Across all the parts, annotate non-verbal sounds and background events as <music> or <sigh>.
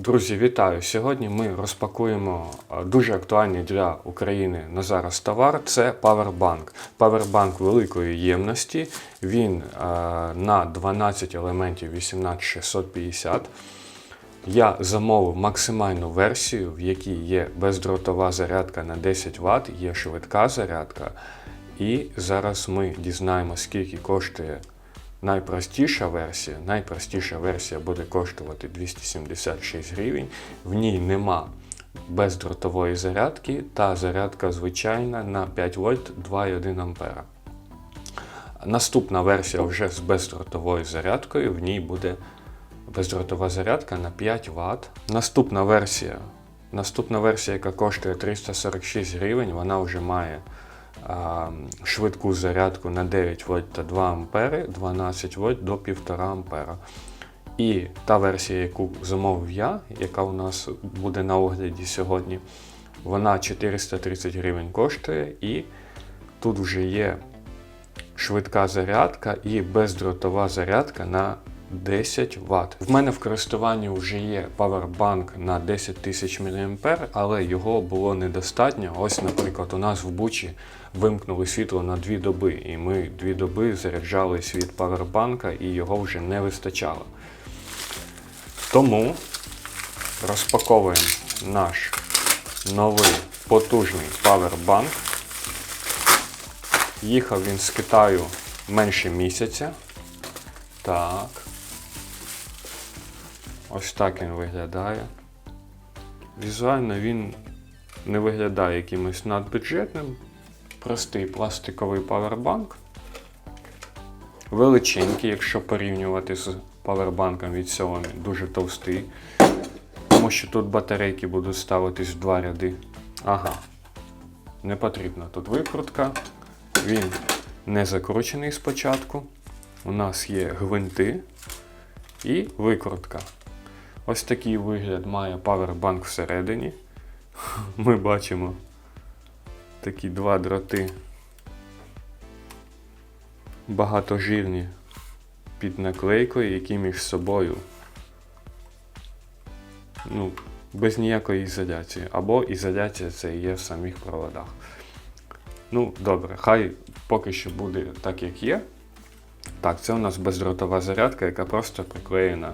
Друзі, вітаю! Сьогодні ми розпакуємо е, дуже актуальний для України на зараз товар. Це Powerbank. Powerbank великої ємності. Він е, на 12 елементів 18650. Я замовив максимальну версію, в якій є бездротова зарядка на 10 Вт, є швидка зарядка. І зараз ми дізнаємося, скільки коштує найпростіша версія. Найпростіша версія буде коштувати 276 гривень. В ній нема бездротової зарядки та зарядка звичайна на 5 вольт 2,1 ампера. Наступна версія вже з бездротовою зарядкою, в ній буде бездротова зарядка на 5 Вт. Наступна версія, наступна версія, яка коштує 346 гривень, вона вже має а, швидку зарядку на 9 вольт та 2 ампери, 12 вольт до 1,5 ампера. І та версія, яку замовив я, яка у нас буде на огляді сьогодні, вона 430 гривень коштує, і тут вже є швидка зарядка і бездротова зарядка на 10 Вт. В мене в користуванні вже є павербанк на 10 тисяч мА, але його було недостатньо. Ось, наприклад, у нас в Бучі вимкнули світло на 2 доби, і ми 2 доби заряджались від павербанка і його вже не вистачало. Тому розпаковуємо наш новий потужний павербанк. Їхав він з Китаю менше місяця. Так. Ось так він виглядає. Візуально він не виглядає якимось надбюджетним. Простий пластиковий павербанк. Величенький, якщо порівнювати з павербанком від Xiaomi, дуже товстий. Тому що тут батарейки будуть ставитись в два ряди. Ага. Не потрібна тут викрутка. Він не закручений спочатку. У нас є гвинти і викрутка. Ось такий вигляд має павербанк всередині. <laughs> Ми бачимо такі два дроти багатожирні під наклейкою, які між собою ну, без ніякої ізоляції. Або ізоляція це є в самих проводах. Ну, добре, хай поки що буде так, як є. Так, це у нас бездротова зарядка, яка просто приклеєна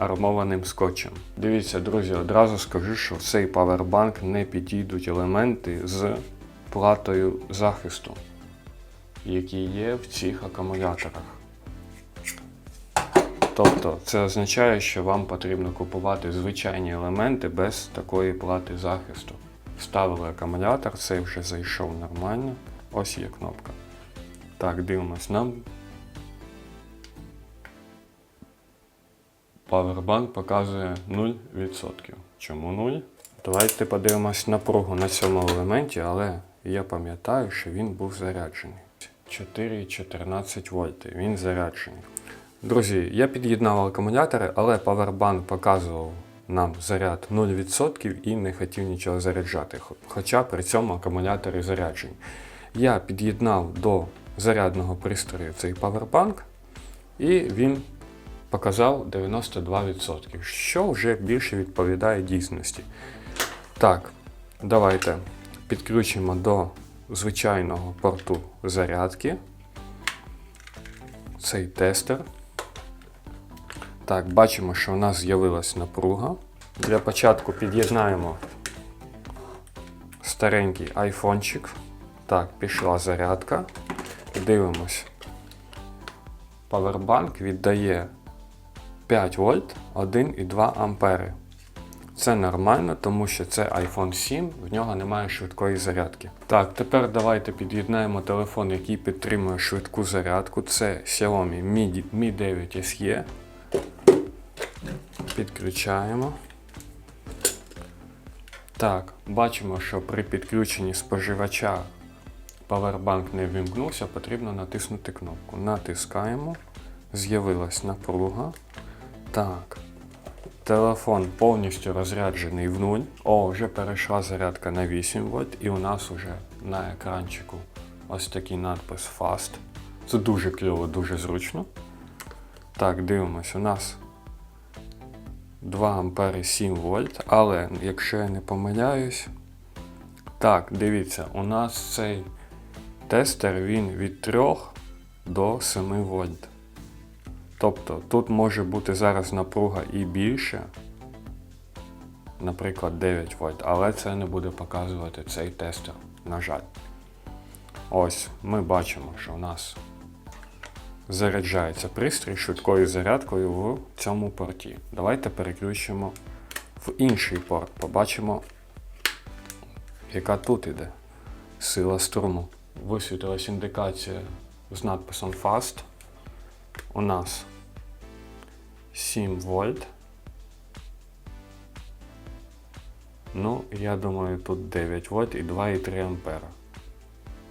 армованим скотчем. Дивіться, друзі, одразу скажу, що в цей павербанк не підійдуть елементи з платою захисту, які є в цих акумуляторах. Тобто це означає, що вам потрібно купувати звичайні елементи без такої плати захисту. Вставили акумулятор, цей вже зайшов нормально. Ось є кнопка. Так, дивимось нам. Powerbank показує 0%. Чому 0? Давайте подивимось напругу на цьому елементі, але я пам'ятаю, що він був заряджений. 4,14 вольти. Він заряджений. Друзі, я під'єднав акумулятори, але Powerbank показував нам заряд 0% і не хотів нічого заряджати. Хоча при цьому акумулятори заряджені. Я під'єднав до зарядного пристрою цей Powerbank, і він показав 92%, що вже більше відповідає дійсності. Так, давайте підключимо до звичайного порту зарядки цей тестер. Так, бачимо, що у нас з'явилась напруга. Для початку під'єднаємо старенький айфончик. Так, пішла зарядка. Дивимось. Powerbank віддає 5 вольт 1,2 ампери. Це нормально, тому що це iPhone 7, в нього немає швидкої зарядки. Так, тепер давайте під'єднаємо телефон, який підтримує швидку зарядку. Це Xiaomi Mi, Mi 9 SE. Підключаємо. Так, бачимо, що при підключенні споживача Powerbank не вимкнувся, потрібно натиснути кнопку. Натискаємо. З'явилась напруга. Так. Телефон повністю розряджений в нуль. О, вже перейшла зарядка на 8 вольт, і у нас вже на екранчику ось такий надпис Fast. Це дуже кльово, дуже зручно. Так, дивимось, у нас 2 ампери 7 вольт, але якщо я не помиляюсь, так, дивіться, у нас цей тестер він від 3 до 7 вольт. Тобто тут може бути зараз напруга і більше, наприклад, 9 вольт, але це не буде показувати цей тестер, на жаль. Ось ми бачимо, що у нас заряджається пристрій швидкою зарядкою в цьому порті. Давайте переключимо в інший порт. Побачимо, яка тут іде сила струму. Висвітилась індикація з надписом Fast. У нас 7 вольт. Ну, я думаю, тут 9 вольт і 2,3 ампера.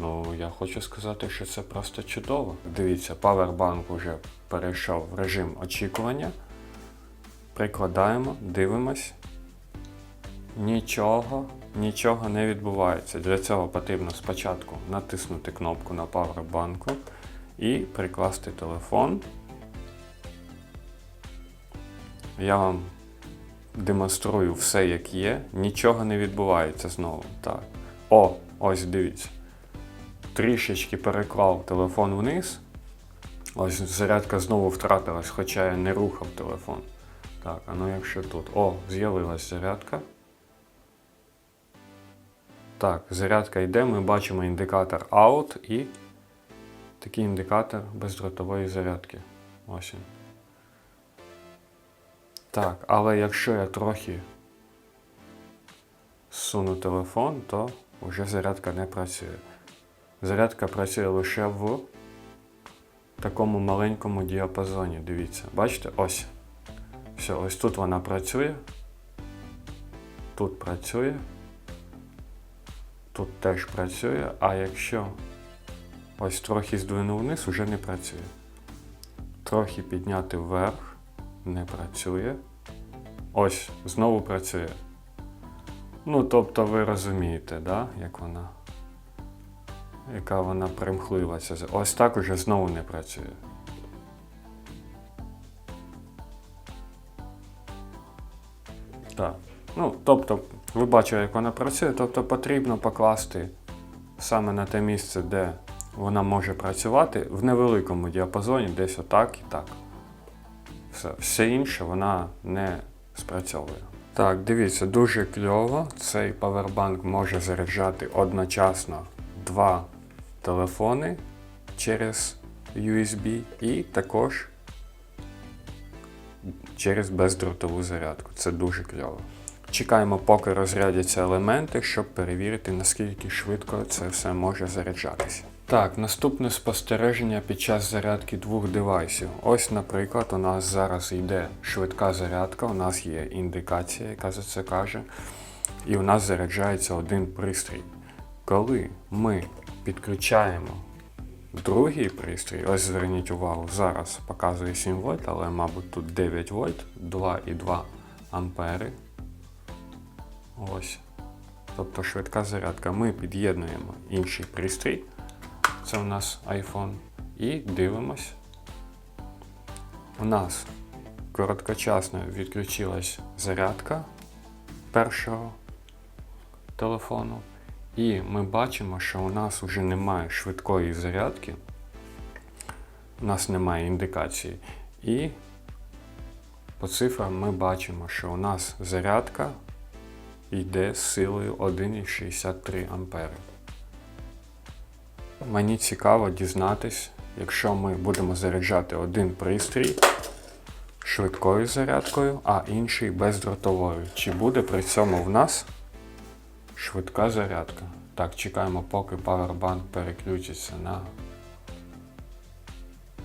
Ну, я хочу сказати, що це просто чудово. Дивіться, Powerbank вже перейшов в режим очікування. Прикладаємо, дивимось. Нічого, нічого не відбувається. Для цього потрібно спочатку натиснути кнопку на Powerbank і прикласти телефон. Я вам демонструю все, як є. Нічого не відбувається знову. Так. О, ось дивіться. Трішечки переклав телефон вниз. Ось зарядка знову втратилась, хоча я не рухав телефон. Так, а ну якщо тут. О, з'явилась зарядка. Так, зарядка йде, ми бачимо індикатор out і такий індикатор бездротової зарядки. Ось він. Так, але якщо я трохи зсуну телефон, то вже зарядка не працює. Зарядка працює лише в такому маленькому діапазоні. Дивіться, бачите, ось. Все, ось тут вона працює. Тут працює. Тут теж працює, а якщо ось трохи здвинув вниз, уже не працює. Трохи підняти вверх, не працює. Ось, знову працює. Ну, тобто ви розумієте, да, як вона яка вона примхлива. Ось так уже знову не працює. Так. Ну, тобто, ви бачите, як вона працює, тобто потрібно покласти саме на те місце, де вона може працювати, в невеликому діапазоні, десь отак і так. Все, все інше вона не спрацьовує. Так, дивіться, дуже кльово. Цей павербанк може заряджати одночасно два телефони через USB і також через бездротову зарядку. Це дуже кльово. Чекаємо, поки розрядяться елементи, щоб перевірити, наскільки швидко це все може заряджатися. Так, наступне спостереження під час зарядки двох девайсів. Ось, наприклад, у нас зараз йде швидка зарядка, у нас є індикація, яка за це каже, і у нас заряджається один пристрій. Коли ми підключаємо другий пристрій, ось зверніть увагу, зараз показує 7 вольт, але, мабуть, тут 9 вольт, 2,2 ампери. Ось. Тобто швидка зарядка. Ми під'єднуємо інший пристрій. Це у нас iPhone. І дивимось. У нас короткочасно відключилась зарядка першого телефону. І ми бачимо, що у нас вже немає швидкої зарядки. У нас немає індикації. І по цифрам ми бачимо, що у нас зарядка йде з силою 1,63 ампери. Мені цікаво дізнатись, якщо ми будемо заряджати один пристрій швидкою зарядкою, а інший бездротовою. Чи буде при цьому в нас швидка зарядка? Так, чекаємо, поки Powerbank переключиться на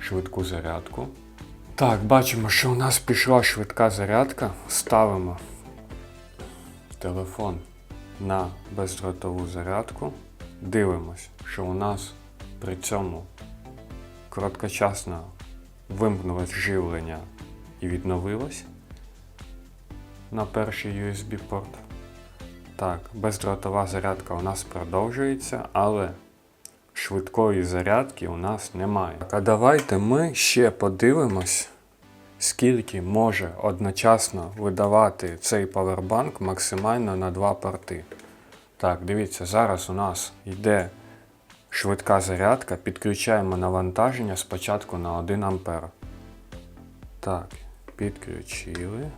швидку зарядку. Так, бачимо, що у нас пішла швидка зарядка. Ставимо телефон на бездротову зарядку. Дивимось, що у нас при цьому короткочасно вимкнулось живлення і відновилось на перший USB порт. Так, бездротова зарядка у нас продовжується, але швидкої зарядки у нас немає. Так, а давайте ми ще подивимось, скільки може одночасно видавати цей павербанк максимально на два порти. Так, дивіться, зараз у нас йде швидка зарядка, підключаємо навантаження спочатку на 1 ампер. Так, підключили.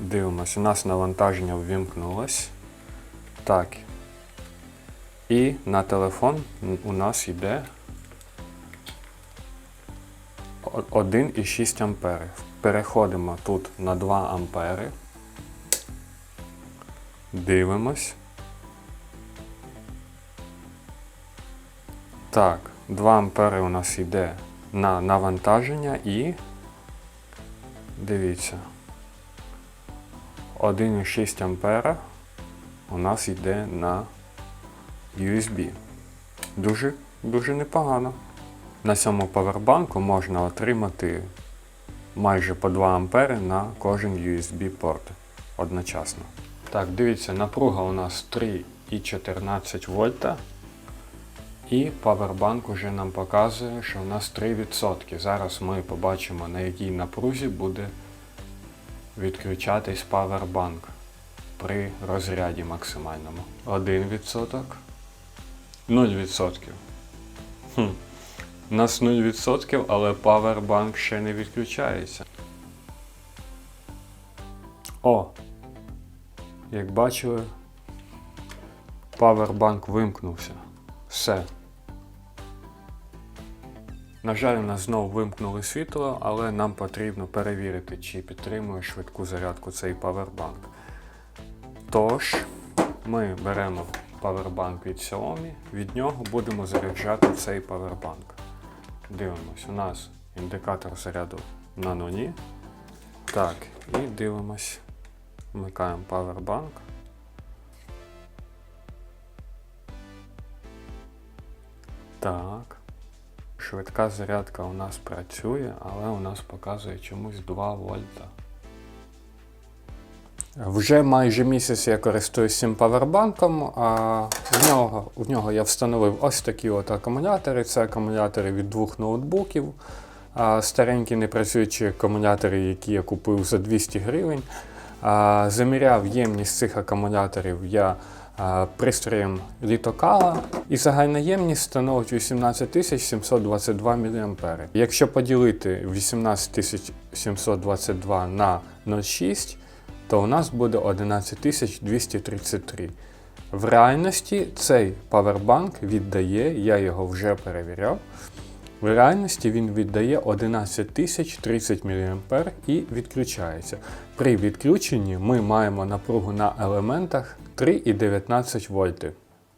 Дивимось, у нас навантаження ввімкнулось. Так. І на телефон у нас йде 1,6 ампери. Переходимо тут на 2 ампери. Дивимось. Так, 2 ампери у нас йде на навантаження і дивіться. 1,6 ампера у нас йде на USB. Дуже, дуже непогано. На цьому павербанку можна отримати майже по 2 ампери на кожен USB порт одночасно. Так, дивіться, напруга у нас 3,14 вольта. І павербанк уже нам показує, що у нас 3%. Зараз ми побачимо, на якій напрузі буде відключатись павербанк при розряді максимальному. 1%. 0%. Хм. У нас 0%, але павербанк ще не відключається. О! Як бачили, павербанк вимкнувся. Все. На жаль, у нас знову вимкнули світло, але нам потрібно перевірити, чи підтримує швидку зарядку цей павербанк. Тож, ми беремо павербанк від Xiaomi, від нього будемо заряджати цей павербанк. Дивимось, у нас індикатор заряду на нулі. Так, і дивимось. Вмикаємо Powerbank. Так. Швидка зарядка у нас працює, але у нас показує чомусь 2 вольта. Вже майже місяць я користуюсь цим павербанком. А в нього, в нього я встановив ось такі от акумулятори. Це акумулятори від двох ноутбуків. А старенькі непрацюючі акумулятори, які я купив за 200 гривень. А, заміряв ємність цих акумуляторів я а, пристроєм літокала, і загальна ємність становить 18 722 мА. Якщо поділити 18 722 на 0,6, то у нас буде 11 233. В реальності цей павербанк віддає, я його вже перевіряв. В реальності він віддає 11 30 мА і відключається. При відключенні ми маємо напругу на елементах 3,19 вольти.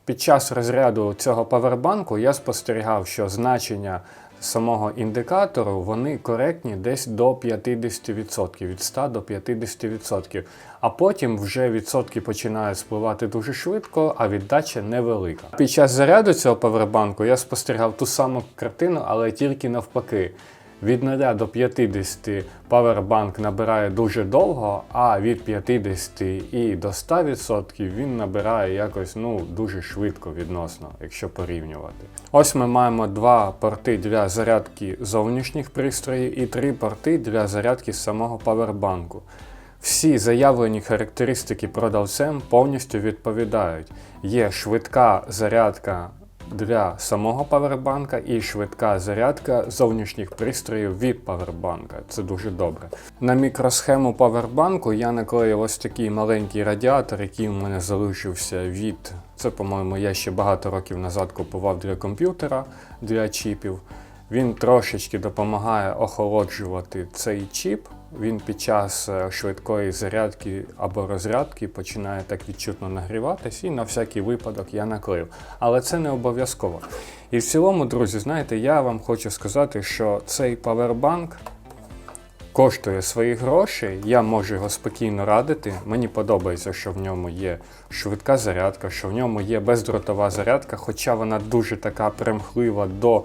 Під час розряду цього павербанку я спостерігав, що значення самого індикатору вони коректні десь до 50%, від 100 до 50%. А потім вже відсотки починають спливати дуже швидко, а віддача невелика. Під час заряду цього павербанку я спостерігав ту саму картину, але тільки навпаки. Від 0 до 50 павербанк набирає дуже довго, а від 50 і до 100% він набирає якось ну, дуже швидко відносно, якщо порівнювати. Ось ми маємо два порти для зарядки зовнішніх пристроїв і три порти для зарядки самого павербанку. Всі заявлені характеристики продавцем повністю відповідають. Є швидка зарядка для самого павербанка і швидка зарядка зовнішніх пристроїв від павербанка. Це дуже добре. На мікросхему павербанку я наклеїв ось такий маленький радіатор, який у мене залишився від. Це, по-моєму, я ще багато років назад купував для комп'ютера для чіпів. Він трошечки допомагає охолоджувати цей чіп. Він під час е, швидкої зарядки або розрядки починає так відчутно нагріватись, і на всякий випадок я наклею. Але це не обов'язково. І в цілому, друзі, знаєте, я вам хочу сказати, що цей павербанк коштує свої гроші, я можу його спокійно радити. Мені подобається, що в ньому є швидка зарядка, що в ньому є бездротова зарядка, хоча вона дуже така примхлива до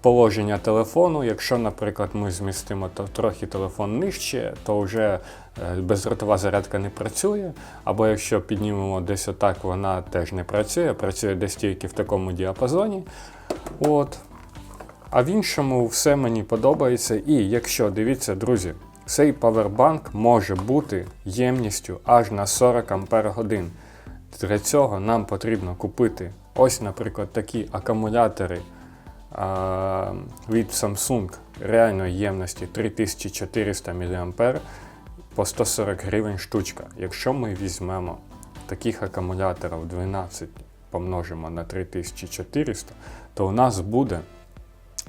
положення телефону. Якщо, наприклад, ми змістимо то трохи телефон нижче, то вже е, бездротова зарядка не працює. Або якщо піднімемо десь отак, вона теж не працює, працює десь тільки в такому діапазоні. От. А в іншому все мені подобається. І якщо дивіться, друзі, цей павербанк може бути ємністю аж на 40 Ампер годин. Для цього нам потрібно купити ось, наприклад, такі акумулятори а, від Samsung реальної ємності 3400 мА по 140 гривень штучка. Якщо ми візьмемо таких акумуляторів 12 помножимо на 3400, то у нас буде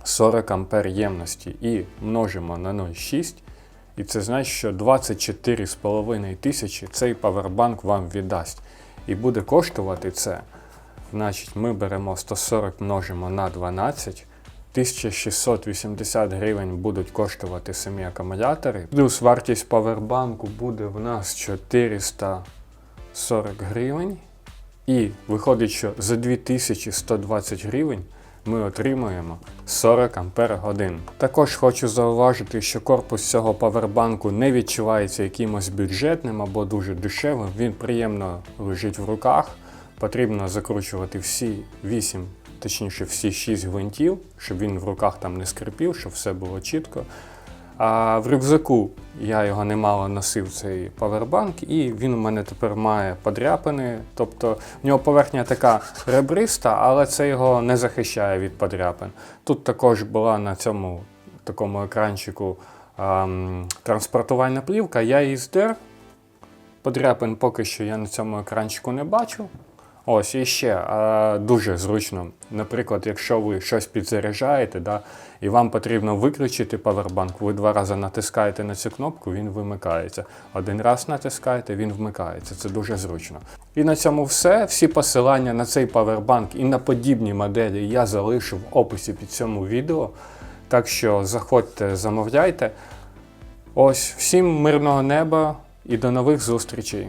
40 ампер ємності і множимо на 0,6. І це значить, що 24,5 тисячі цей павербанк вам віддасть. І буде коштувати це. Значить, ми беремо 140 множимо на 12. 1680 гривень будуть коштувати самі акумулятори. Плюс вартість павербанку буде в нас 440 гривень. І виходить, що за 2120 гривень ми отримуємо 40 ампер годин. Також хочу зауважити, що корпус цього павербанку не відчувається якимось бюджетним або дуже дешевим. Він приємно лежить в руках. Потрібно закручувати всі 8, точніше всі 6 гвинтів, щоб він в руках там не скрипів, щоб все було чітко. А в рюкзаку я його немало носив цей павербанк, і він у мене тепер має подряпини. Тобто в нього поверхня така ребриста, але це його не захищає від подряпин. Тут також була на цьому такому екранчику ем, транспортувальна плівка, я її здер. Подряпин поки що я на цьому екранчику не бачу. Ось і ще а, дуже зручно. Наприклад, якщо ви щось підзаряджаєте, да, і вам потрібно виключити павербанк, ви два рази натискаєте на цю кнопку, він вимикається. Один раз натискаєте, він вмикається. Це дуже зручно. І на цьому все. Всі посилання на цей павербанк і на подібні моделі я залишу в описі під цьому відео. Так що заходьте, замовляйте. Ось, всім мирного неба і до нових зустрічей.